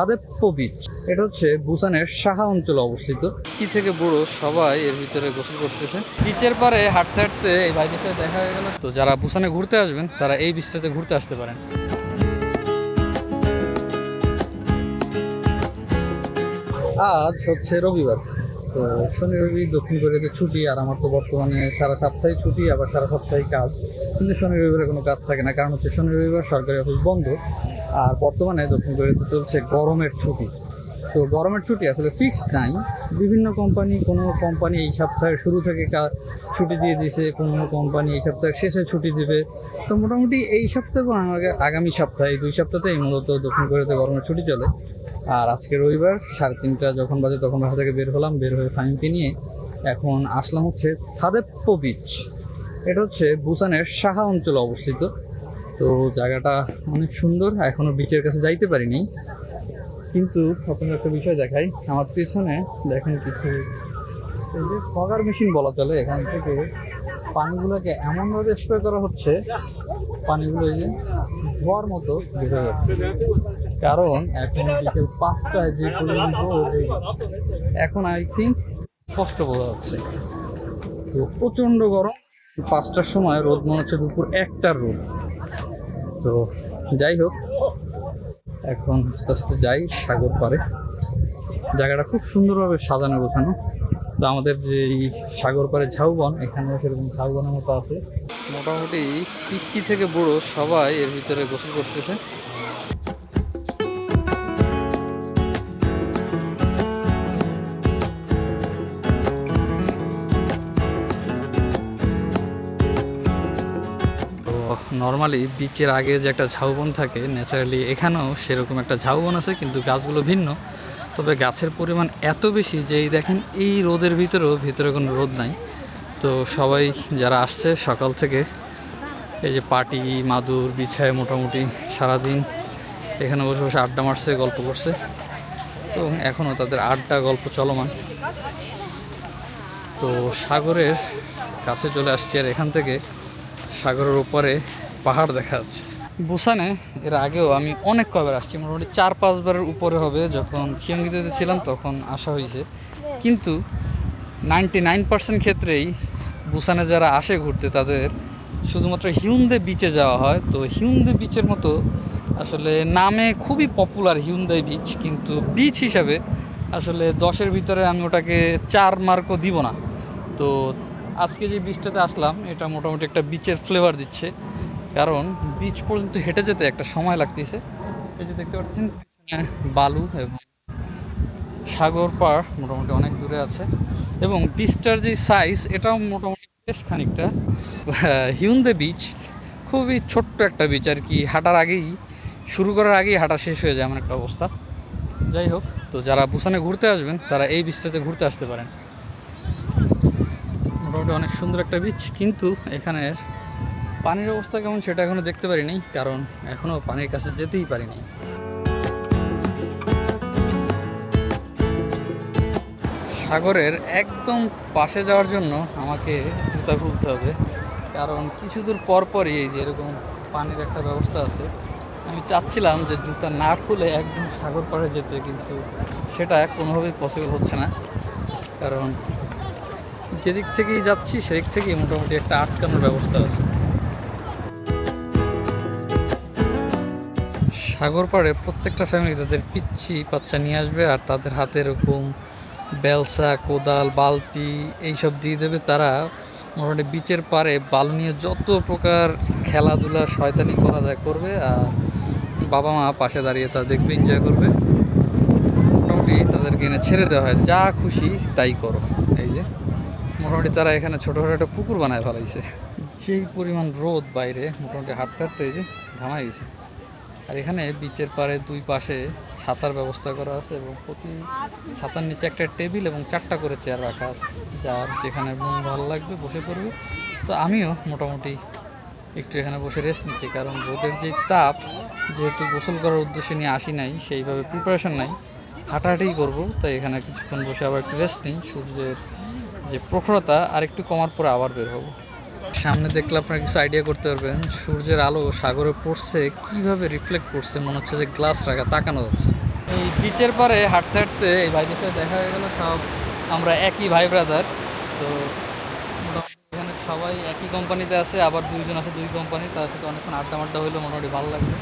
থাদেপ্পো beach এটা হচ্ছে বুসানের সাহা অঞ্চলে অবস্থিত। চি থেকে বুড়ো সবাই এর ভিতরে গোসল করতেছে। বিচের পরে হাঁটতে হাঁটতে এই ভাইদের সাথে দেখা হয়ে গেল। তো যারা বুসানে ঘুরতে আসবেন তারা এই বিচটাতে ঘুরতে আসতে পারেন। আজ হচ্ছে রবিবার। তো শনি রবি দক্ষিণ কোরিয়াতে ছুটি আর আমার তো বর্তমানে সারা সপ্তাহে ছুটি আবার সারা সপ্তাহে কাজ। কিন্তু শনি রবিবারে কোনো কাজ থাকে না। কারণ হচ্ছে শনি রবিবার সরকারি অফিস বন্ধ। আর বর্তমানে দক্ষিণ কোরিয়াতে চলছে গরমের ছুটি। তো গরমের ছুটি আসলে ফিক্সড নাই বিভিন্ন কোম্পানি কোনো কোম্পানি এই সপ্তাহের শুরু থেকে ছুটি দিয়ে দিছে, কোনো কোম্পানি এই সপ্তাহের শেষে ছুটি দিবে। তো মোটামুটি এই সপ্তাহ এবং আগা- আগামী সপ্তাহে, দুই সপ্তাহতেই মূলত দক্ষিণ কোরিয়াতে গরমের ছুটি চলে। আর আজকে রবিবার সাড়ে তিনটা যখন বাজে তখন বাসা থেকে বের হলাম, বের হয়ে ফাইনকে নিয়ে এখন আসলাম হচ্ছে থাদেপ্পো বিচ এটা হচ্ছে বুসানের সাহা অঞ্চলে অবস্থিত। তো জায়গাটা অনেক সুন্দর, এখনও বিচের কাছে যাইতে পারিনি। কিন্তু আপনাদের একটা বিষয় দেখাই, আমার পেছনে দেখেন কিছু এই যে ফগার মেশিন বলা চলে, এখান থেকে পানিগুলোকে এমনভাবে স্প্রে করা হচ্ছে, পানিগুলো যে ধোয়ার মতো বের হয়ে যাচ্ছে। কারণ এখন বিকেল পাঁচটায় যে পরিমাণ এখন আই থিঙ্ক স্পষ্ট বোঝা যাচ্ছে। তো প্রচণ্ড গরম, পাঁচটার সময় রোদ মনে হচ্ছে দুপুর একটার রোদ। তো যাই হোক, এখন আস্তে আস্তে যাই সাগর পারে জায়গাটা খুব সুন্দরভাবে সাজানো গোছানো। তো আমাদের যে এই সাগর পারে ঝাউবন, এখানেও সেরকম ঝাউবনের মতো আছে। মোটামুটি পিচ্ছি থেকে বড় সবাই এর ভিতরে গোসল করতেছে। নর্মালি বিচের আগে যে একটা ঝাউবন থাকে ন্যাচারালি এখানেও সেরকম একটা ঝাউবন আছে, কিন্তু গাছগুলো ভিন্ন। তবে গাছের পরিমাণ এত বেশি যে এই দেখেন, এই রোদের ভিতরেও ভিতরে কোনো রোদ নাই। তো সবাই যারা আসছে, সকাল থেকে এই যে পাটি মাদুর, বিছায় মোটামুটি সারাদিন এখানে বসে বসে আড্ডা মারছে, গল্প করছে। তো এখনও তাদের আড্ডা, গল্প চলমান। তো সাগরের কাছে চলে আসছি আর এখান থেকে সাগরের উপরে পাহাড় দেখা যাচ্ছে। বুসানে এর আগেও আমি অনেক কবার আসছি, মোটামুটি চার পাঁচবারের উপরে হবে। যখন খিয়ঙ্গিতে ছিলাম তখন আসা হয়েছে। কিন্তু নাইনটি নাইন পার্সেন্ট ক্ষেত্রেই বুসানে যারা আসে ঘুরতে, তাদের শুধুমাত্র হিউন্দে বিচে যাওয়া হয়। তো হিউন্দে বিচের মতো আসলে নামে খুবই পপুলার হিউন্দে বিচ কিন্তু বিচ হিসাবে আসলে দশের ভিতরে আমি ওটাকে চার মার্কও দিব না। তো আজকে যে বিচটাতে আসলাম, এটা মোটামুটি একটা বিচের ফ্লেভার দিচ্ছে। কারণ বিচ পর্যন্ত হেঁটে যেতে একটা সময় লাগতেছে। এই যে দেখতে পাচ্ছেন বালু এবং সাগর পাড় মোটামুটি অনেক দূরে আছে। এবং বিচটার যে সাইজ এটাও মোটামুটি বেশ খানিকটা। হিউন্দে বিচ খুবই ছোট্ট একটা বিচ আর কি হাঁটার আগেই, শুরু করার আগেই হাঁটা শেষ হয়ে যায় এমন একটা অবস্থা। যাই হোক, তো যারা বুসানে ঘুরতে আসবেন, তারা এই বিচটাতে ঘুরতে আসতে পারেন। মোটামুটি অনেক সুন্দর একটা বিচ কিন্তু এখানের পানির অবস্থা কেমন সেটা এখনও দেখতে পারিনি, কারণ এখনও পানির কাছে যেতেই পারিনি। সাগরের একদম পাশে যাওয়ার জন্য আমাকে জুতা খুলতে হবে, কারণ কিছু দূর পর পরই এই যে এরকম পানির একটা ব্যবস্থা আছে। আমি চাচ্ছিলাম যে জুতা না খুলে একদম সাগর পাড়ে যেতে, কিন্তু সেটা কোনোভাবেই পসিবল হচ্ছে না, কারণ যেদিক থেকেই যাচ্ছি, সেদিক থেকেই মোটামুটি একটা আটকানোর ব্যবস্থা আছে। সাগর পাড়ে প্রত্যেকটা ফ্যামিলি তাদের পিচ্ছি বাচ্চা নিয়ে আসবে আর তাদের হাতে এরকম বেলসা, কোদাল, বালতি এইসব দিয়ে দেবে তারা। মোটামুটি বিচের পাড়ে বালু নিয়ে যত প্রকার খেলাধুলা শয়তানি করা যায় করবে আর বাবা মা পাশে দাঁড়িয়ে তা দেখবে এনজয় করবে। মোটামুটি তাদেরকে এনে ছেড়ে দেওয়া হয়, যা খুশি তাই করো। এই যে। মোটামুটি তারা এখানে ছোটোখাটো একটা পুকুর বানায় ফেলাইছে। যেই পরিমাণ রোদ বাইরে, মোটামুটি হাঁটতে হাঁটতে এই যে ঘামাই গেছে। আর এখানে বিচের পাড়ে দুই পাশে ছাতার ব্যবস্থা করা আছে এবং প্রতি ছাতার নিচে একটা টেবিল এবং চারটা করে চেয়ার রাখা আছে, যার যেখানে মন ভালো লাগবে বসে পড়বে। তো আমিও মোটামুটি একটু এখানে বসে রেস্ট নিচ্ছি, কারণ রোদের যে তাপ, যেহেতু গোসল করার উদ্দেশ্যে নিয়ে আসি নাই, সেইভাবে প্রিপারেশন নাই। হাঁটাহাঁটিই করব, তাই এখানে কিছুক্ষণ বসে আবার একটু রেস্ট নিই। সূর্যের যে প্রখরতা আর একটু কমার পরে আবার বের হব। সামনে দেখলে আপনারা কিছু আইডিয়া করতে পারবেন, সূর্যের আলো সাগরে পড়ছে, কীভাবে রিফ্লেক্ট করছে, মনে হচ্ছে যে গ্লাস রাখা, তাকানো যাচ্ছে এই বিচের পরে হাঁটতে হাঁটতে এই ভাইদের সাথে দেখা হয়ে গেল, সব আমরা একই ভাই ব্রাদার তো এখানে সবাই একই কোম্পানিতে আছে, আবার দুইজন আছে দুই কোম্পানি তার সাথে অনেকক্ষণ আড্ডা মাড্ডা হইল, মোটামুটি ভালো লাগল।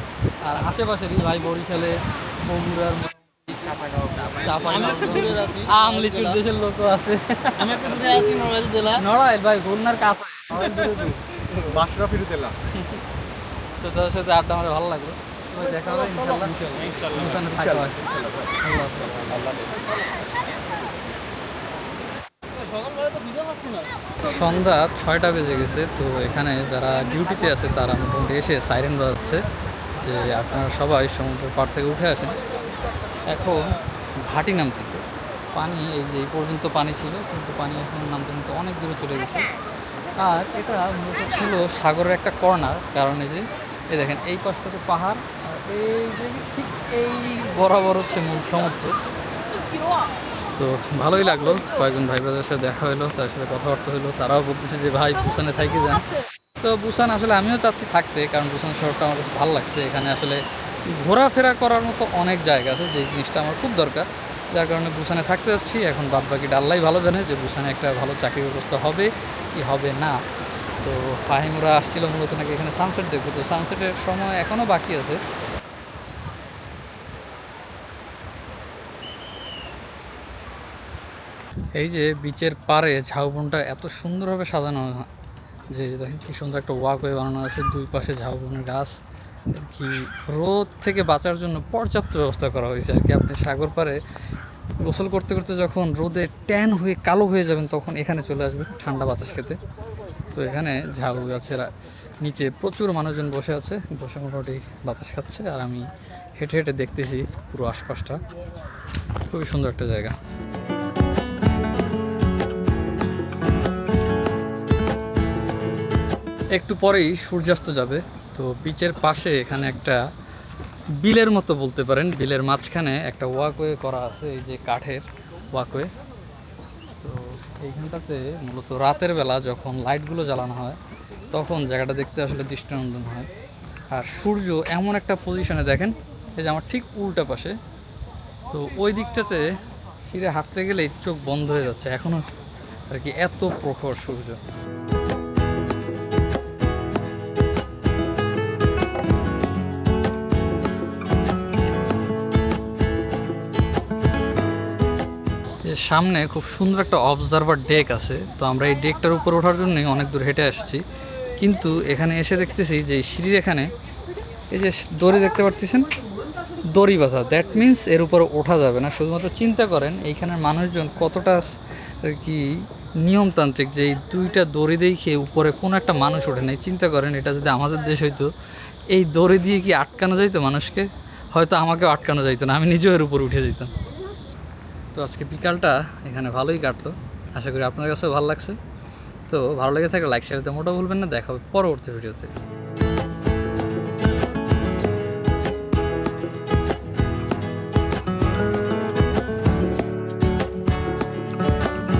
আর আশেপাশেরই ভাই বরিশালে, বগুড়ার আমি একটু দূরে আছি। আম লিচুর দেশের লোকও আছে। আমি একটা দূরে আছি নড়াইল জেলা। নড়াইল ভাই খুলনার কাছে নড়াইল দূরে দূর। বাসরাফির তেলা তো তাদের সাথে আড্ডা মারে ভালো লাগল। দেখা হবে ইনশাল্লাহ। অনুষ্ঠানে থাকা আল্লাহ হাফেজ। সকালবেলা তো ভিজা পাচ্ছি না সন্ধ্যা ছয়টা বেজে গেছে তো এখানে যারা ডিউটিতে আছে তারা মোটামুটি এসে সাইরেন বাজাচ্ছে যে আপনারা সবাই সমুদ্রের পাড় থেকে উঠে আসেন। এখন ঘাটি নামতেছে। পানি এই যে এই পর্যন্ত পানি ছিল, কিন্তু পানি এখন নামতে নামতে অনেক দূরে চলে গেছে। আর এটা মূলত ছিল সাগরের একটা কর্নার, কারণ এই যে, এই দেখেন, এই পাশটাতে পাহাড় এই যে ঠিক এই বরাবর হচ্ছে মূল সমুদ্র। তো ভালোই লাগল, কয়েকজন ভাই ব্রাদের সাথে দেখা হলো, তার সাথে কথাবার্তা হলো, তারাও বলতেছে যে, ভাই, বুসানে থাকি যান। তো বুসান আসলে আমিও চাচ্ছি থাকতে, কারণ বুসান শহরটা আমার কাছে ভালো লাগছে। এখানে আসলে ঘোরাফেরা করার মতো অনেক জায়গা আছে যে জিনিসটা আমার খুব দরকার। যার কারণে বুসানে থাকতে যাচ্ছি, এখন বাদ বাকি ডাল্লাই ভালো জানে যে বুসানে একটা ভালো চাকরির ব্যবস্থা হবে কি হবে না। তো ফাহিমরা আসছিল মূলত নাকি এখানে সানসেট দেখব, তো সানসেটের সময় এখনও বাকি আছে। এই যে বিচের পাড়ে ঝাউবনটা এত সুন্দরভাবে সাজানো যে দেখেন কি সুন্দর একটা ওয়াকওয়ে বানানো আছে, দুই পাশে ঝাউবনের গাছ। আর কি রোদ থেকে বাঁচার জন্য পর্যাপ্ত ব্যবস্থা করা হয়েছে আর কি। আপনি সাগর পাড়ে গোসল করতে করতে যখন রোদে ট্যান হয়ে কালো হয়ে যাবেন, তখন এখানে চলে আসবেন ঠান্ডা বাতাস খেতে। তো এখানে ঝাউ গাছের নিচে প্রচুর মানুষজন বসে আছে, বসে মোটামুটি বাতাস খাচ্ছে আর আমি হেঁটে হেঁটে দেখতেছি পুরো আশপাশটা। খুবই সুন্দর একটা জায়গা। একটু পরেই সূর্যাস্ত যাবে। তো বিচের পাশে এখানে একটা বিলের মতো বলতে পারেন। বিলের মাঝখানে একটা ওয়াকওয়ে করা আছে, এই যে কাঠের ওয়াকওয়ে তো এইখানটাতে মূলত রাতের বেলা যখন লাইটগুলো জ্বালানো হয়, তখন জায়গাটা দেখতে আসলে দৃষ্টিনন্দন হয়। আর সূর্য এমন একটা পজিশনে দেখেন, এই যে আমার ঠিক উল্টা পাশে। তো ওই দিকটাতে ফিরে হাঁটতে গেলেই চোখ বন্ধ হয়ে যাচ্ছে। এখনও আর কি এত প্রখর সূর্য। সামনে খুব সুন্দর একটা অবজারভার ডেক আছে। তো আমরা এই ডেকটার উপর ওঠার জন্যই অনেক দূর হেঁটে আসছি। কিন্তু এখানে এসে দেখতেছি যে সিঁড়ির এখানে এই যে দড়ি দেখতে পারতেছেন? দড়ি বাঁধা। দ্যাট মিন্স এর উপরে ওঠা যাবে না। শুধুমাত্র চিন্তা করেন, এইখানের মানুষজন কতটা আর কি নিয়মতান্ত্রিক যে এই দুইটা দড়ি দেখে উপরে কোনো একটা মানুষ ওঠে নাই। চিন্তা করেন, এটা যদি আমাদের দেশ হইতো, এই দড়ি দিয়ে কি আটকানো যাইতো মানুষকে? হয়তো আমাকেও আটকানো যাইতো না, আমি নিজেও এর উপর উঠে যেতাম তো আজকে বিকালটা এখানে ভালোই কাটলো। আশা করি আপনার কাছেও ভালো লাগছে। তো ভালো লেগে থাকলে লাইক শেয়ার দিতে মোটেও ভুলবেন না। দেখা পরবর্তী ভিডিওতে